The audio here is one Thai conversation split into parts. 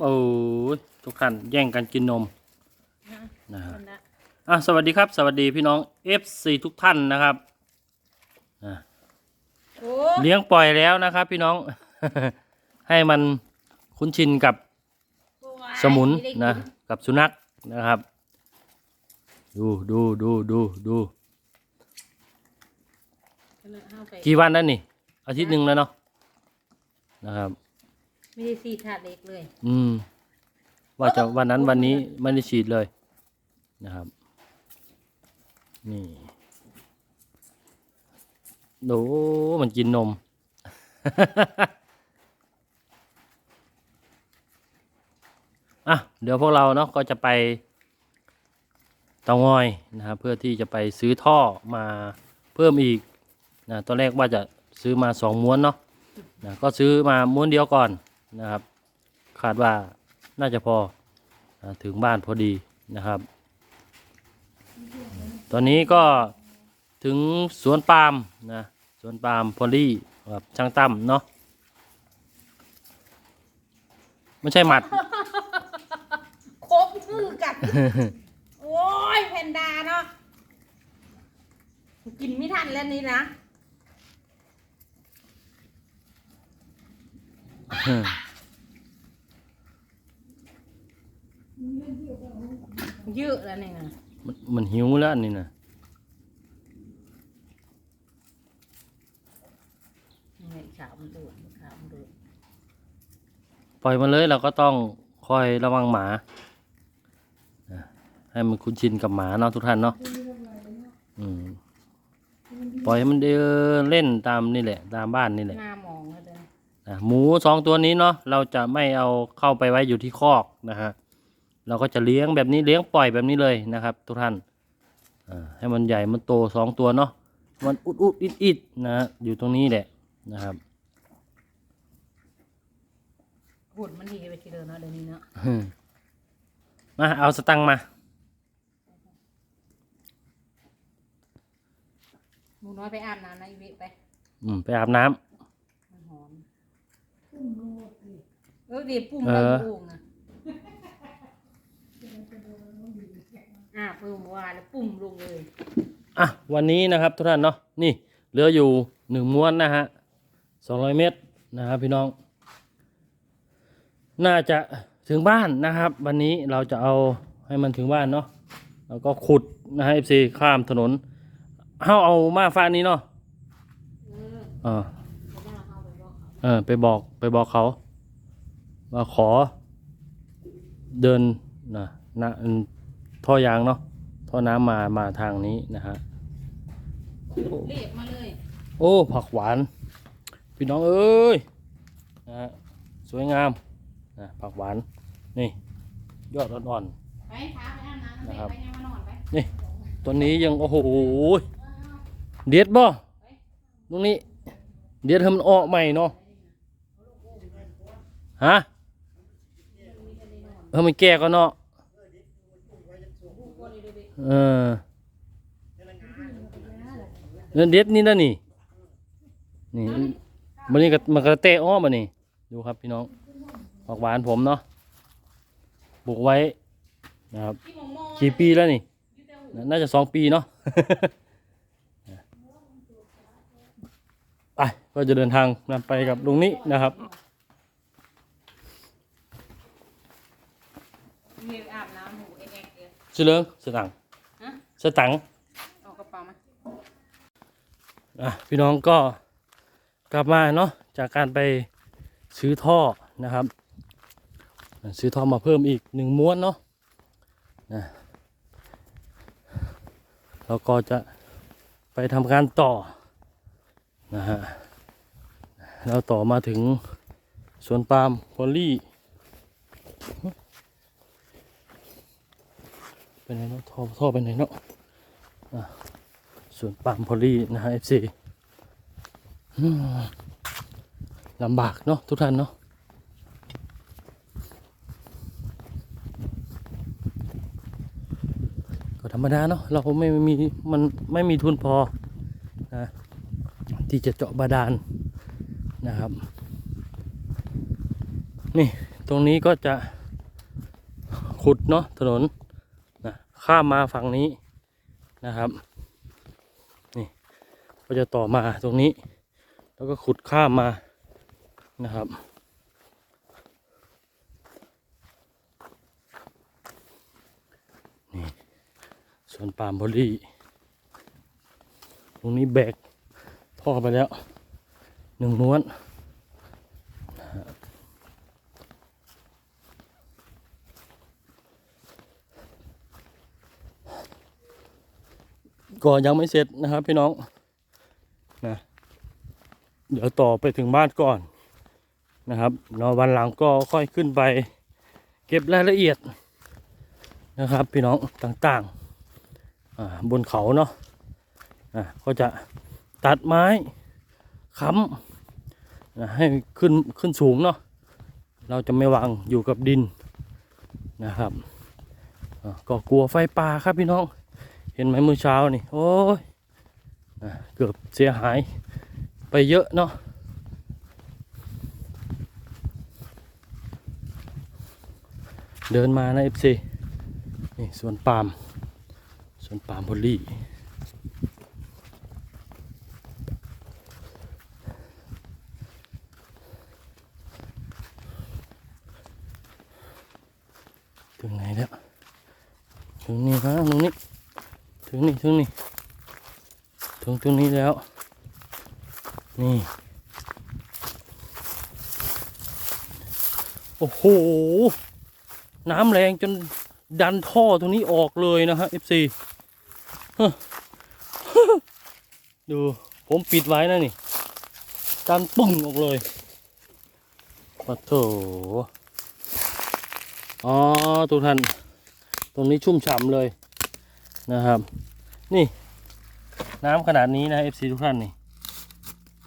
โอ้ยทุกท่านแย่งกันกินนมนะนะครับคนละอะสวัสดีครับ สวัสดีพี่น้อง FC ทุกท่านนะครับอะโอ้เลี้ยงปล่อยแล้วนะครับ พี่น้อง ให้มันคุ้นชินกับสมุนนะกับสุนัขนะครับ ดูดูดูดูดูเอาไปกี่วันแล้วนี่ อาทิตย์หนึ่งแล้วเนาะนะครับ ไม่ได้ซีถาดเล็กเลย อืม ว่าจะวันนั้นวันนี้ไม่ได้ฉีดเลยนะครับ นี่ดูมันกินนม อะ เดี๋ยวพวกเราเนาะก็จะไปเตางอยนะครับเพื่อที่จะไปซื้อท่อมาเพิ่มอีกนะตอนแรกว่าจะซื้อมาสองม้วนเนาะนะก็ซื้อมาม้วนเดียวก่อน นะครับ คาดว่าน่าจะพอถึงบ้านพอดีนะครับ ตอนนี้ก็ถึงสวนปาล์มนะสวนปาล์มพอลลี่กับช่างตั้มเนาะไม่ใช่หมัดครบมือกัดโอ้ยแพนด้าเนาะกินไม่ทันแล้วนี่นะ เยอะแล้วเนี่ยนะมันมันหิวแล้วอันนี่นะยังไงขาวมันโดดขาวมันโดดปล่อยมันเลยเราก็ต้องคอยระวังหมานะให้มันคุ้นชินกับหมาเนาะทุกท่านเนาะอืมปล่อยให้มันเดินเล่นตามนี่แหละ ตามบ้านนี่แหละ หน้ามอ หมูสองตัวนี้เนาะเราจะไม่เอาเข้าไปไว้อยู่ที่คอกนะฮะเราก็จะเลี้ยงแบบนี้เลี้ยงปล่อยแบบนี้เลยนะครับ ทุกท่านอ่าให้มันใหญ่มันโตสองตัวเนาะมันอุดอุดอิดอิดนะฮะอยู่ตรงนี้แหละนะครับหุ่นมันดีไปทีเดียวเนาะเดี๋ยวนี้เนาะอืมมาเอาสตังค์มาหมูน้อยไปอาบน้ำนะอีเวะไป อืมไปอาบน้ำมันหอม เออเดี๋ยวปุ่มเอได้อปุ่มนะอ่าปุ่มว่าแล้วปุ่มลงเลยอะวันนี้นะครับทุกท่านเนาะนี่เหลืออยู่หนึ่งม้วนนะฮะสองร้อยเมตรนะครับพี่น้อง น่าจะถึงบ้านนะครับ วันนี้เราจะเอาให้มันถึงบ้านเนาะแล้วก็ขุดนะฮะเอฟซีข้ามถนนเอาเอามาฟ้านี้เนาะเอออ่าเขาว่าเขาไปบอก เขาเออไปบอกไปบอกเขาว่าขอเดินนะนะท่อยางเนาะท่อน้ำมามาทางนี้นะฮะเรียกมาเลยโอ้ผักหวานพี่น้องเอ้ยนะฮะสวยงามนะผักหวานนี่ยอดอ่อนไปท้าไปอาบน้ำนะครับไปยังมานอนไปๆนี่ต้นนี้ยังโอ้โหเด็ดบ่ตรงนี้เด็ดให้มันออกใหม่เนาะ ฮะเออมันแก่ก็เนาะเออเงินเด็ดนี่นะนี่นี่มันนี่ก็มันก็เตะอ้อมานี่ดูครับพี่น้องผักหวานผมเนาะปลูกไว้นะครับที่มองมองกี่ปีแล้วนี่น่าจะสองปีเนาะไปก็จะเดินทางนไปกับลุงนี้นะครับ เรียกอาบน้ำหมูเอ็กเอ็กเดียวเฉลิงสตังค์ฮะ สตังค์เอากระเป๋ามาอะพี่น้องก็กลับมาเนาะจากการไปซื้อท่อนะครับ ซื้อท่อมาเพิ่มอีกหนึ่งม้วนเนาะนะแล้วก็จะไปทำการต่อนะฮะแล้วต่อมาถึงสวนปาล์มพอลลี่ เป็นเนาะท่อท่อเป็นเนาะอ่วนปามพอลลี่นะฮะ FC อืมลำบากเนาะทุกท่านเนาะก็ธรรมดาเนาะเราไม่มีมันไม่มีทุนพอนะที่จะเจาะบาดาลนะครับ นี่ตรงนี้ก็จะขุดเนาะถนน ข้ามมาฝั่งนี้นะครับนี่ก็จะต่อมาตรงนี้ แล้วก็ขุดข้ามมานะครับนี่ส่วนปาล์มบอรี่ตรงนี้แบกท่อไปแล้วหนึ่งม้วน ก็ยังไม่เสร็จนะครับพี่น้องนะเดี๋ยวต่อไปถึงบ้านก่อนนะครับนาะวันหลังก็ค่อยขึ้นไปเก็บรายละเอียดนะครับ พี่น้องต่างๆบนเขาเนาะะก็จะตัดไม้ค้ำนะให้ขึ้นขึ้นสูงเนาะเราจะไม่วางอยู่กับดินนะครับก็กลัวไฟป่าครับพี่น้อง เห็นไหมเมื่อเช้านี่ โอ้ยเกือบเสียหายไปเยอะเนาะเดินมานะเอฟซีนี่สวนปาล์มสวนปาล์มพอลลี่ถึงไหนแล้ว ถึงนี่ครับ นี้ถึงนี่ถึงนี่ถึงตรงนี้แล้ว นี่ โอ้โห น้ำแรงจนดันท่อตรงนี้ออกเลยนะฮะ FC ฮะดูผมปิดไว้นะนี่ดันปึ้งออกเลยปะโถอ๋อทุกท่าน ตรงนี้ชุ่มฉ่ำเลยนะครับ นี่ น้ำขนาดนี้นะ FC ทุกท่านนี่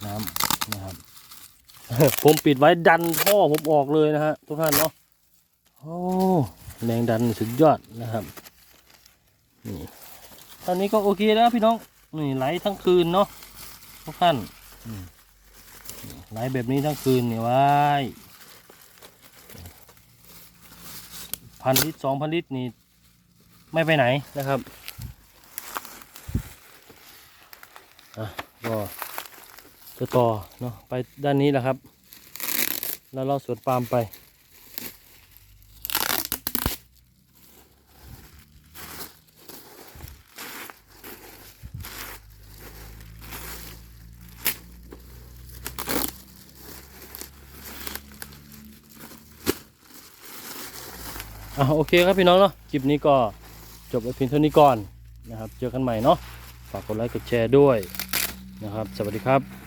น้ำนะครับ ผมปิดไว้ดันท่อผมออกเลยนะฮะทุกท่านเนาะโอ้แรงดันสุดยอดนะครับนี่ตอนนี้ก็โอเคแล้วพี่น้องนี่ไหลทั้งคืนเนาะทุกท่านไหลแบบนี้ทั้งคืนนี่ไว้พันลิตรสองพันลิตรนี่ไม่ไปไหนนะครับอะ ก็จะต่อเนาะไปด้านนี้แหละครับ แล้วเราสวนปาล์มไป อะโอเคครับพี่น้องเนาะคลิปนี้ก็จบไปเพียงเท่านี้ก่อนนะครับ เจอกันใหม่เนาะ ฝากกดไลค์กดแชร์ด้วย นะครับ สวัสดีครับ